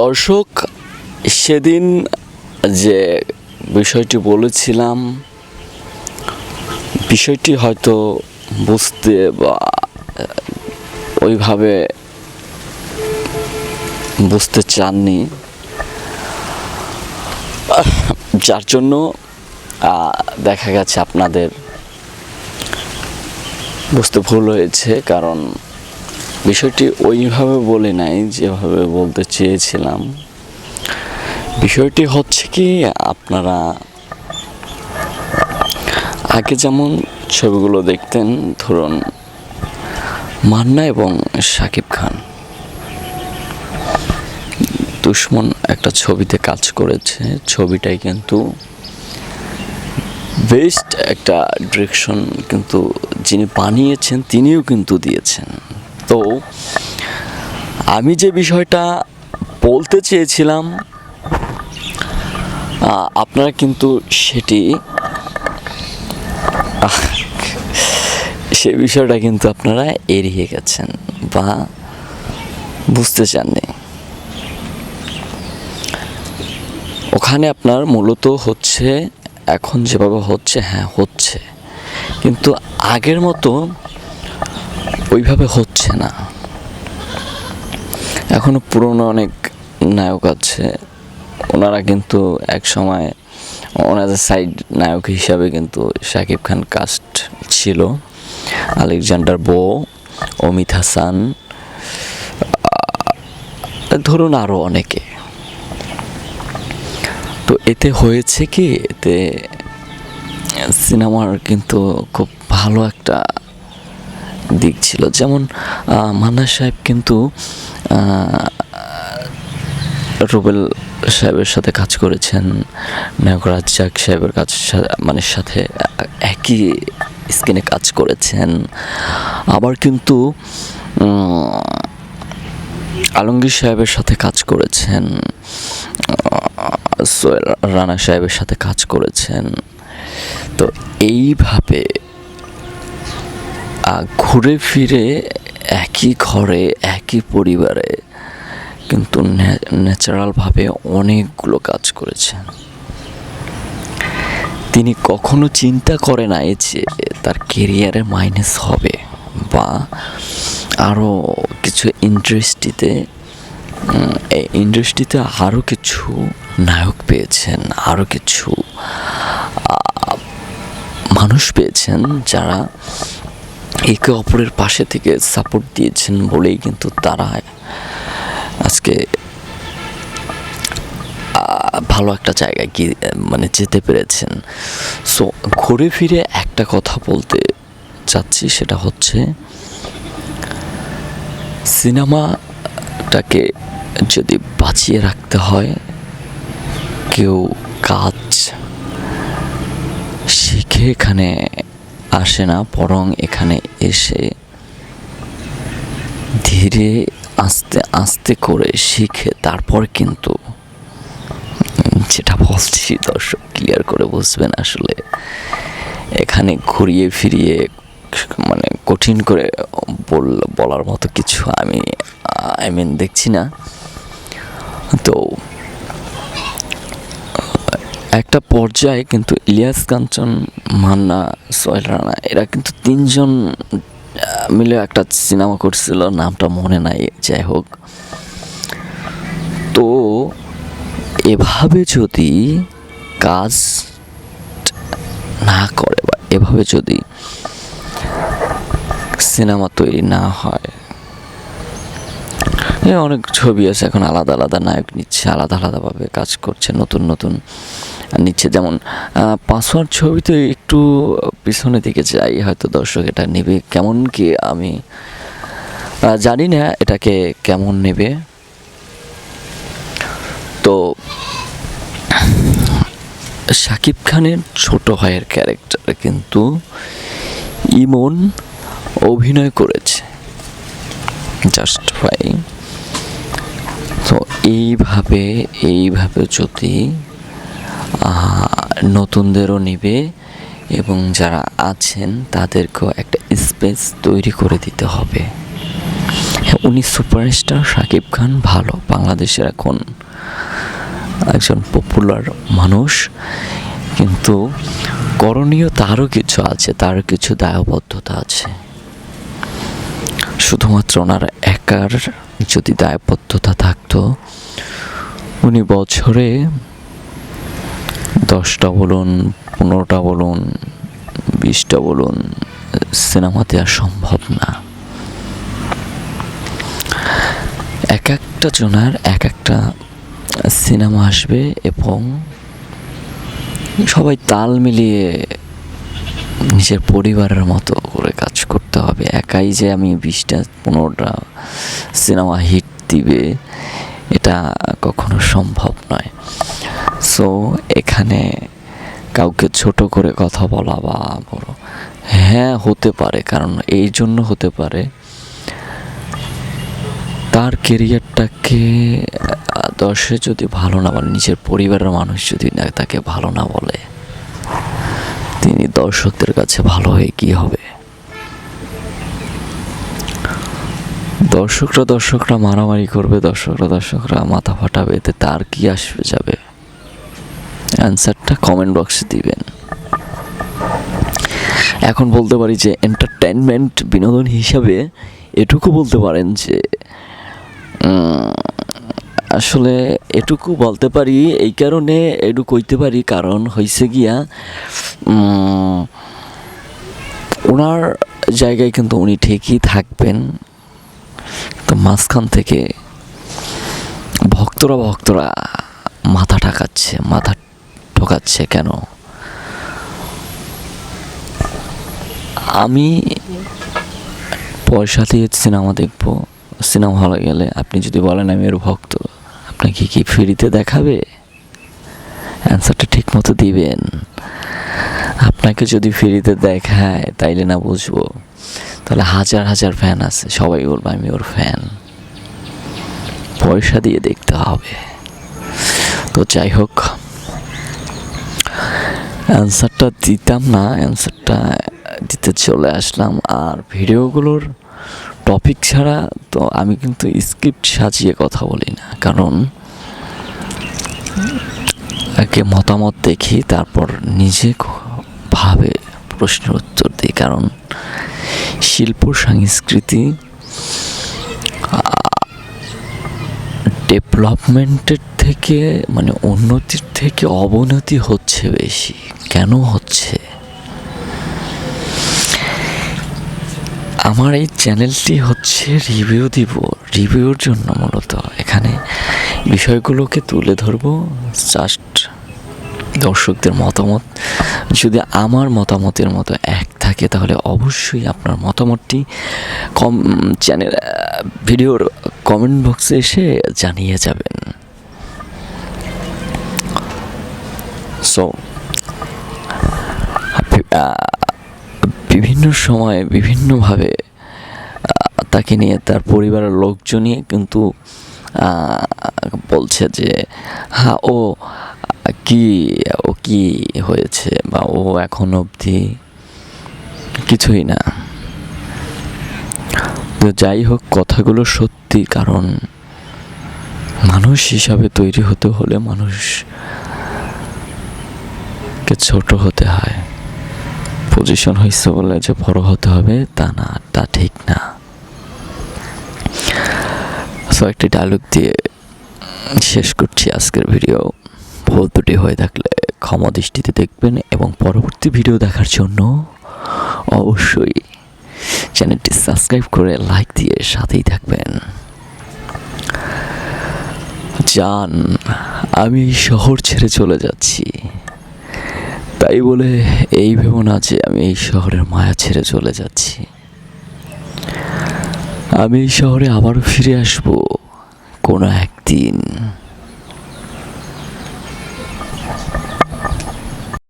দর্শক, সেদিন যে বিষয়টি বলেছিলাম, বিষয়টি হয়তো বুঝতে বা, ওইভাবে বুঝতে চাননি। যার জন্য দেখা গেছে আপনাদের বুঝতে ভুল হয়েছে, কারণ বিষয়টি ওইভাবে বলি নাই, যেভাবে বলতে চেয়েছিলাম। বিষয়টি হচ্ছে কি, আপনারা আগে যেমন ছবিগুলো দেখতেন, ধরুন মান্না এবং শাকিব খান। দুশ্মন একটা ছবিতে কাজ করেছে, ছবিটাই কিন্তু বেস্ট একটা ডিরেকশন কিন্তু যিনি বানিয়েছেন, তিনিও কিন্তু দিয়েছেন। আমি যে বিষয়টা বলতে চেয়েছিলাম আপনারা কিন্তু সেটি, সে বিষয়টা কিন্তু আপনারা এড়িয়ে গেছেন বা বুঝতে চাননি। ওখানে আপনার মূলত হচ্ছে, এখন যেভাবে হচ্ছে হ্যাঁ হচ্ছে। কিন্তু আগের মতো ওইভাবে হচ্ছে না। এখনও পুরনো অনেক নায়ক আছে। ওনারা কিন্তু এক সময় ওনাদের সাইড নায়ক হিসাবে কিন্তু শাকিব খান কাস্ট ছিল। আলেকজান্ডার বো, অমিত হাসান ধরুন আরও অনেকে। তো এতে হয়েছে কি? এতে সিনেমার কিন্তু খুব ভালো একটা দিক ছিল। যেমন মান্না সাহেব কিন্তু রুবেল সাহেবের সাথে কাজ করেছেন নায়ক রাজ্জাক সাহেবের কাজ মানে সাথে একই স্ক্রিনে কাজ করেছেন। আবার কিন্তু আলমগীর সাহেবের সাথে কাজ করেছেন সোহেল রানা সাহেবের সাথে কাজ করেছেন। তো এইভাবে ঘুরে ফিরে একই ঘরে, একই পরিবারে কিন্তু ন্যাচারালভাবে অনেকগুলো কাজ করেছেন। তিনি কখনো চিন্তা করে নাই যে তার কেরিয়ারে মাইনাস হবে বা আরও কিছু ইন্ডাস্ট্রিতে এই ইন্ডাস্ট্রিতে আরও কিছু নায়ক পেয়েছেন আরও কিছু মানুষ পেয়েছেন যারা একে অপরের পাশে থেকে সাপোর্ট দিয়েছেন বলেই কিন্তু তারা আজকে ভালো একটা জায়গায় গিয়ে মানে যেতে পেরেছেন। সো ঘুরে ফিরে একটা কথা বলতে চাচ্ছি, সেটা হচ্ছে সিনেমাটাকে যদি বাঁচিয়ে রাখতে হয়, কেউ কাজ শিখে এখানে আসে না, বরং এখানে এসে ধীরে আস্তে আস্তে করে শিখে তারপর কিন্তু যেটা বলছি, দর্শক ক্লিয়ার করে বুঝবেন আসলে। এখানে ঘুরিয়ে ফিরিয়ে মানে কঠিন করে বল- বলার মতো কিছু আমি আই মিন দেখছি না। তো একটা পর্যায়ে কিন্তু ইলিয়াস কাঞ্চন, মান্না, সোহেল রানা, এরা কিন্তু তিনজন মিলে একটা সিনেমা করছিল, নামটা মনে নাই, যাই হোক। তো এভাবে যদি কাজ না করে বা এভাবে যদি সিনেমা তৈরি না হয় অনেক ছবি আছে, এখন আলাদা আলাদা নায়ক নিচ্ছে, আলাদা আলাদাভাবে কাজ করছে, নতুন নতুন। নিচ্ছে। যেমন পাসওয়ার্ড ছবিতে একটু পিছনের দিকে যাই, হয়তো দর্শক এটা নেবে কেমন কি আমি জানি না এটাকে কেমন নেবে। তো শাকিব খানের ছোট ভাইয়ের ক্যারেক্টার কিন্তু ইমন অভিনয় করেছে। জাস্ট ভাই তো এইভাবে এইভাবে যদি নতুনদেরও নেবে এবং যারা আছেন তাদেরকেও একটা স্পেস তৈরি করে দিতে হবে। উনি সুপারস্টার শাকিব খান, ভালো। বাংলাদেশের এখন একজন পপুলার মানুষ। কিন্তু করণীয় তারও কিছু আছে, তার কিছু দায়বদ্ধতা আছে। শুধুমাত্র ওনার একার যদি দায়বদ্ধতা থাকতো, উনি বছরে দশটা বলুন, পনেরোটা বলুন, বিশটা বলুন, সিনেমা দেওয়া সম্ভব না। এক একটা জনার এক একটা সিনেমা আসবে এবং সবাই তাল মিলিয়ে নিজের পরিবারের মতো করে কাজ করতে হবে। একাই যে আমি বিশটা, পনেরোটা সিনেমা হিট দিবে, এটা কখনো সম্ভব নয়। সো এখানে কাউকে ছোট করে কথা বলা বা বড়। হ্যাঁ হতে পারে, কারণ এই জন্য হতে পারে। তার কেরিয়ারটাকে দর্শে যদি ভালো না বলে, নিজের পরিবারের মানুষ যদি না, তাকে ভালো না বলে, তিনি দর্শকদের কাছে ভালো হয়ে কি হবে? দর্শকরা দর্শকরা মারামারি করবে, দর্শকরা দর্শকরা মাথা ফাটাবে, এতে তার কি আসবে, যাবে? অ্যান্সারটা কমেন্ট বক্সে দিবেন। এখন বলতে পারি যে এন্টারটেনমেন্ট বিনোদন হিসাবে এটুকু বলতে পারেন যে আসলে এটুকু বলতে পারি এই কারণে, এটুকু কইতে পারি কারণ হয়েছে গিয়া ওনার জায়গায় কিন্তু উনি ঠিকই থাকবেন। তো মাঝখান থেকে ভক্তরা ভক্তরা মাথা ঠাকাচ্ছে, মাথা ঠকাচ্ছে কেন? আমি পয়সা দিয়ে সিনেমা দেখব, সিনেমা হলে গেলে আপনি যদি বলেন আমি এর ভক্ত আপনাকে কি ফ্রিতে দেখাবে? অ্যান্সারটা ঠিক মতো দিবেন। আপনাকে যদি ফ্রিতে দেখায়, তাইলে না বুঝব। তাহলে হাজার হাজার ফ্যান আছে, সবাই বলবে আমি ওর ফ্যান পয়সা দিয়ে দেখতে হবে। তো যাই হোক অ্যান্সারটা দিতাম না অ্যান্সারটা দিতে চলে আসলাম। আর ভিডিওগুলোর টপিক ছাড়া তো আমি কিন্তু স্ক্রিপ্ট সাজিয়ে কথা বলি না। কারণ আগে মতামত দেখি, তারপর নিজে ভাবে প্রশ্নের উত্তর দিই। কারণ শিল্প, সংস্কৃতি ডেভেলপমেন্টের থেকে মানে উন্নতির থেকে অবনতি হচ্ছে বেশি। কেন হচ্ছে? আমার এই চ্যানেলটি হচ্ছে রিভিউ দিব, রিভিউর জন্য মূলত। এখানে বিষয়গুলোকে তুলে ধরবো জাস্ট দর্শকদের মতামত। যদি আমার মতামতের মতো এক থাকে, তাহলে অবশ্যই আপনার মতামতটি কম চ্যানেল ভিডিওর কমেন্ট বক্সে এসে জানিয়ে যাবেন। সো বিভিন্ন সময়ে বিভিন্নভাবে তাকে নিয়ে তার পরিবারের লোকজনই কিন্তু বলছে যে হ্যাঁ ও কি ও কি হয়েছে বা ও এখন অবধি কিছুই না। তো যাই হোক, কথাগুলো সত্যি, কারণ মানুষ হিসাবে তৈরি হতে হলে মানুষকে ছোট হতে হয়। পজিশন হয়েছে বলে যে বড় হতে হবে, তা না, তা ঠিক না। সো একটি ডায়লগ দিয়ে শেষ করছি আজকের ভিডিও ভুল ত্রুটি হয়ে থাকলে ক্ষমা দৃষ্টিতে দেখবেন এবং পরবর্তী ভিডিও দেখার জন্য অবশ্যই। চ্যানেলটি সাবস্ক্রাইব করে লাইক দিয়ে সাথেই থাকবেন। যান আমি শহর ছেড়ে চলে যাচ্ছি। তাই বলে এই ভেবো না যে আমি এই শহরের মায়া ছেড়ে চলে যাচ্ছি। আমি এই শহরে আবারও ফিরে আসব কোনো একদিন।